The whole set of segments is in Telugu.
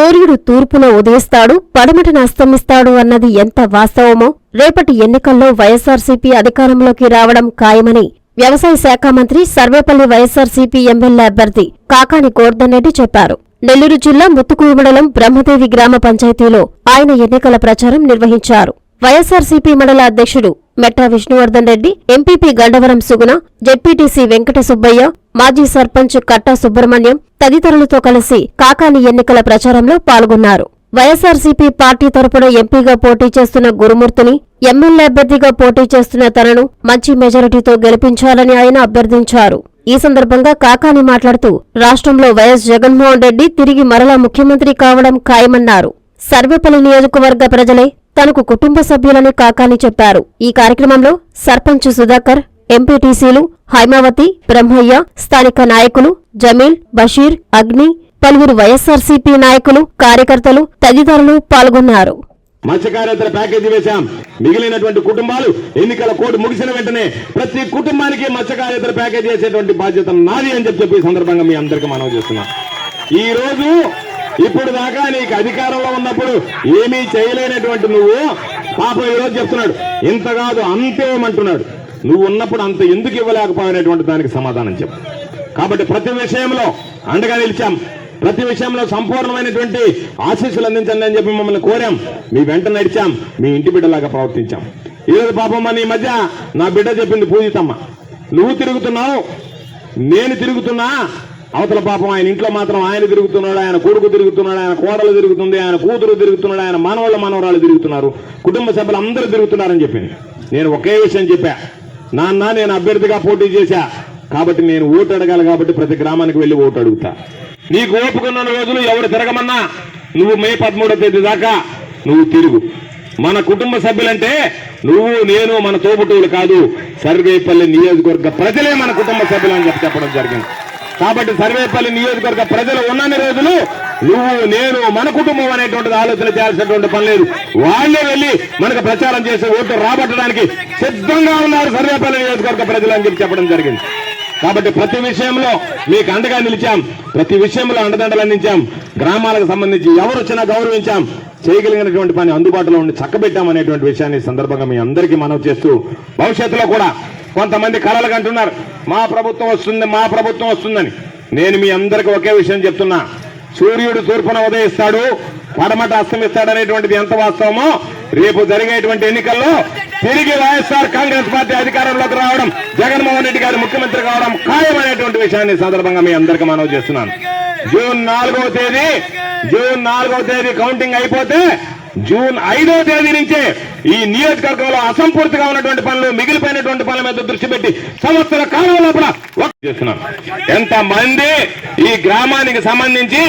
సూర్యుడు తూర్పున ఉదయిస్తాడు పడమటన అస్తమిస్తాడు అన్నది ఎంత వాస్తవమో? రేపటి ఎన్నికల్లో వైఎస్సార్సీపీ అధికారంలోకి రావడం ఖాయమని వ్యవసాయ శాఖ మంత్రి సర్వేపల్లి వైఎస్సార్సీపీ ఎమ్మెల్యే అభ్యర్థి కాకాని గోర్ధన్ రెడ్డి చెప్పారు. నెల్లూరు జిల్లా ముత్తుకూరు మండలం బ్రహ్మదేవి గ్రామ పంచాయతీలో ఆయన ఎన్నికల ప్రచారం నిర్వహించారు. వైఎస్సార్సీపీ మండల అధ్యక్షుడు మెట్రా విష్ణువర్ధన్ రెడ్డి ఎంపీపీ గండవరం సుగుణ జెడ్పీటీసీ వెంకట సుబ్బయ్య మాజీ సర్పంచ్ కట్టా సుబ్రహ్మణ్యం తదితరులతో కలిసి కాకాని ఎన్నికల ప్రచారంలో పాల్గొన్నారు. వైఎస్సార్సీపీ పార్టీ తరపున ఎంపీగా పోటీ చేస్తున్న గురుమూర్తిని ఎమ్మెల్యే అభ్యర్థిగా పోటీ చేస్తున్న తనను మంచి మెజారిటీతో గెలిపించాలని ఆయన అభ్యర్థించారు. ఈ సందర్భంగా కాకాని మాట్లాడుతూ రాష్ట్రంలో వైఎస్ జగన్మోహన్ రెడ్డి తిరిగి మరలా ముఖ్యమంత్రి కావడం ఖాయమన్నారు. సర్వేపల్లి నియోజకవర్గ ప్రజలే తనకు కుటుంబ సభ్యులని కాకాని చెప్పారు. ఈ కార్యక్రమంలో సర్పంచ్ సుధాకర్ ఎంపీటీసీలు హైమావతి బ్రహ్మయ్య స్థానిక నాయకులు జమీల్ బషీర్ అగ్ని పలువురు వైఎస్ఆర్సీపీ నాయకులు కార్యకర్తలు తదితరులు పాల్గొన్నారు. మత్స్యకారేతర ప్యాకేజీ వేశాం. మిగిలినటువంటి కుటుంబాలు ఎన్నికల కోడ్ ముగిసిన వెంటనే ప్రతి కుటుంబానికి మత్స్య మత్స్యకారేతర ప్యాకేజీ వేసేటువంటి బాధ్యత నాది అని చెప్పి చెప్పి ఈ సందర్భంగా మీ అందరికీ మనవి చేస్తున్నాం. ఈ రోజు ఇప్పుడు దాకా నీకు అధికారంలో ఉన్నప్పుడు ఏమీ చేయలేనటువంటి నువ్వు. పాపం ఈరోజు చెప్తున్నాడు ఇంత కాదు అంతేమంటున్నాడు నువ్వు ఉన్నప్పుడు అంత ఎందుకు ఇవ్వలేకపోయినటువంటి దానికి సమాధానం చెప్పు. కాబట్టి ప్రతి విషయంలో అండగా నిలిచాం. ప్రతి విషయంలో సంపూర్ణమైనటువంటి ఆశీస్సులు అందించండి అని చెప్పి మమ్మల్ని కోరాం. మీ వెంట నడిచాం. మీ ఇంటి బిడ్డలాగా ప్రవర్తించాం. ఈరోజు పాపమ్మ నీ మధ్య నా బిడ్డ చెప్పింది పూజితమ్మ. నువ్వు తిరుగుతున్నావు నేను తిరుగుతున్నా అవతల పాపం ఆయన ఇంట్లో మాత్రం ఆయన తిరుగుతున్నాడు ఆయన కొడుకు తిరుగుతున్నాడు ఆయన కోడలు తిరుగుతుంది ఆయన కూతురు తిరుగుతున్నాడు ఆయన మనవాళ్ళ మనవరాలు తిరుగుతున్నారు కుటుంబ సభ్యులు అందరూ తిరుగుతున్నారని చెప్పింది. నేను ఒకే విషయం చెప్పా. నాన్న నేను అభ్యర్థిగా పోటీ చేశా. కాబట్టి నేను ఓటు అడగాలి కాబట్టి ప్రతి గ్రామానికి వెళ్ళి ఓటు అడుగుతా. నీకు ఓపుకున్న రోజులు ఎవరు తిరగమన్నా నువ్వు మే పదమూడో తేదీ దాకా నువ్వు తిరుగు. మన కుటుంబ సభ్యులంటే నువ్వు నేను మన తోబుట్టువులు కాదు. సర్వేపల్లి నియోజకవర్గ ప్రజలే మన కుటుంబ సభ్యులు అని చెప్పి చెప్పడం జరిగింది. కాబట్టి సర్వేపల్లి నియోజకవర్గ ప్రజలు ఉన్నన్ని రోజులు నువ్వు నేను మన కుటుంబం అనేటువంటిది ఆలోచన చేయాల్సినటువంటి పని లేదు. వాళ్ళే వెళ్ళి మనకు ప్రచారం చేసి ఓటు రాబట్టడానికి సిద్ధంగా ఉన్నారు సర్వేపల్లి నియోజకవర్గ ప్రజలు అని చెప్పి చెప్పడం జరిగింది. కాబట్టి ప్రతి విషయంలో మీకు అండగా నిలిచాం. ప్రతి విషయంలో అండదండలు అందించాం. గ్రామాలకు సంబంధించి ఎవరు వచ్చినా గౌరవించాం. చేయగలిగినటువంటి పని అందుబాటులో ఉండి చక్కబెట్టాం అనేటువంటి విషయాన్ని సందర్భంగా మీ అందరికీ మనవి చేస్తూ భవిష్యత్తులో కూడా కొంతమంది కలలు అంటున్నారు మా ప్రభుత్వం వస్తుంది మా ప్రభుత్వం వస్తుందని. నేను మీ అందరికీ ఒకే విషయం చెప్తున్నా. సూర్యుడు తూర్పున ఉదయిస్తాడు పడమట అస్తమిస్తాడు అనేటువంటిది ఎంత వాస్తవమో రేపు జరిగేటువంటి ఎన్నికల్లో తిరిగి వైఎస్ఆర్ కాంగ్రెస్ పార్టీ అధికారంలోకి రావడం జగన్మోహన్ రెడ్డి గారు ముఖ్యమంత్రి కావడం ఖాయమైనటువంటి విషయాన్ని సందర్భంగా మీ అందరికీ మనవి చేస్తున్నాను. జూన్ నాలుగవ తేదీ జూన్ నాలుగవ తేదీ కౌంటింగ్ అయిపోతే జూన్ ఐదవ తేదీ నుంచే ఈ నియోజకవర్గంలో అసంపూర్తిగా ఉన్నటువంటి పనులు మిగిలిపోయినటువంటి పనుల మీద దృష్టి పెట్టి సంవత్సర కాలం లోపల చేస్తున్నాను. ఎంతమంది ఎంత మంది ఈ గ్రామానికి సంబంధించి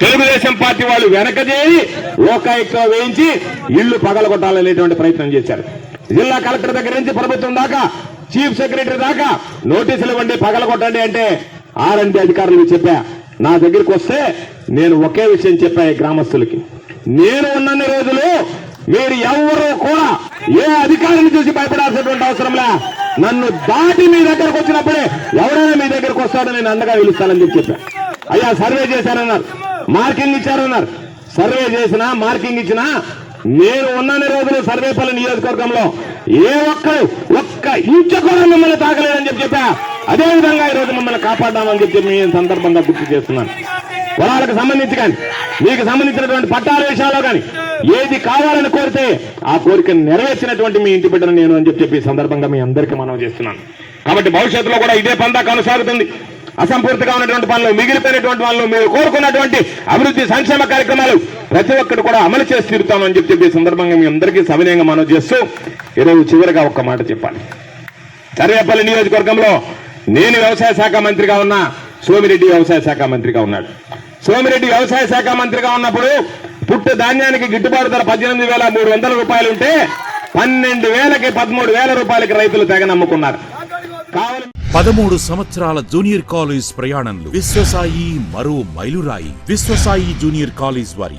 తెలుగుదేశం పార్టీ వాళ్ళు వెనక చేయి లోకాయుక్త వేయించి ఇళ్ళు పగలగొట్టాలనేటువంటి ప్రయత్నం చేశారు. జిల్లా కలెక్టర్ దగ్గర నుంచి ప్రభుత్వం దాకా చీఫ్ సెక్రటరీ దాకా నోటీసులు ఇవ్వండి పగలగొట్టండి అంటే ఆర్ఎండి అధికారులు చెప్పా. నా దగ్గరికి వస్తే నేను ఒకే విషయం చెప్పాను గ్రామస్తులకి. నేను ఉన్నన్ని రోజులు మీరు ఎవరు కూడా ఏ అధికారిని చూసి భయపడాల్సినటువంటి అవసరంలా నన్ను దాటి మీ దగ్గరకు వచ్చినప్పుడే ఎవరైనా మీ దగ్గరకు వస్తాడో నేను అండగా పిలుస్తానని చెప్పి చెప్పా. అయ్యా సర్వే చేశారన్నారు మార్కింగ్ ఇచ్చారన్నారు. సర్వే చేసినా మార్కింగ్ ఇచ్చినా నేను ఉన్నన్ని రోజులు సర్వేపల్లి నియోజకవర్గంలో ఏ ఒక్కరు ఒక్క ఇంచ కూడా మిమ్మల్ని తాకలేదని చెప్పి చెప్పా. అదేవిధంగా ఈ రోజు మిమ్మల్ని కాపాడదామని చెప్పి మీ సందర్భంగా గుర్తు చేస్తున్నాను. పొలాలకు సంబంధించి కానీ మీకు సంబంధించినటువంటి పట్టాల విషయాల్లో కానీ ఏది కావాలని కోరితే ఆ కోరిక నెరవేర్చినటువంటి మీ ఇంటి బిడ్డను నేను అని చెప్పి చెప్పి సందర్భంగా మీ అందరికీ మనం చేస్తున్నాను. కాబట్టి భవిష్యత్తులో కూడా ఇదే పందా కొనసాగుతుంది. అసంపూర్తిగా ఉన్నటువంటి పనులు మిగిలిపోయినటువంటి పనులు మీరు కోరుకున్నటువంటి అభివృద్ధి సంక్షేమ కార్యక్రమాలు ప్రతి ఒక్కటి కూడా అమలు చేసి తీరుతామని చెప్పి చెప్పి సందర్భంగా మీ అందరికీ సవినయంగా మనం చేస్తూ ఈరోజు చివరిగా ఒక్క మాట చెప్పాలి. సర్వేపల్లి నియోజకవర్గంలో నేను వ్యవసాయ శాఖ మంత్రిగా ఉన్నా సోమిరెడ్డి వ్యవసాయ శాఖ మంత్రిగా ఉన్నాడు. సోమిరెడ్డి వ్యవసాయ శాఖ మంత్రిగా ఉన్నప్పుడు పుట్టు ధాన్యానికి గిట్టుబాటు ధర పద్దెనిమిది వేల మూడు వందల రూపాయలు ఉంటే పన్నెండు వేలకి పదమూడు వేల రూపాయలకి రైతులు తెగ నమ్ముకున్నారు. కావాలి పదమూడు సంవత్సరాల జూనియర్ కాలేజ్ ప్రయాణంలో విశ్వసాయి మరో మైలురాయి. విశ్వసాయి జూనియర్ కాలేజ్ వారి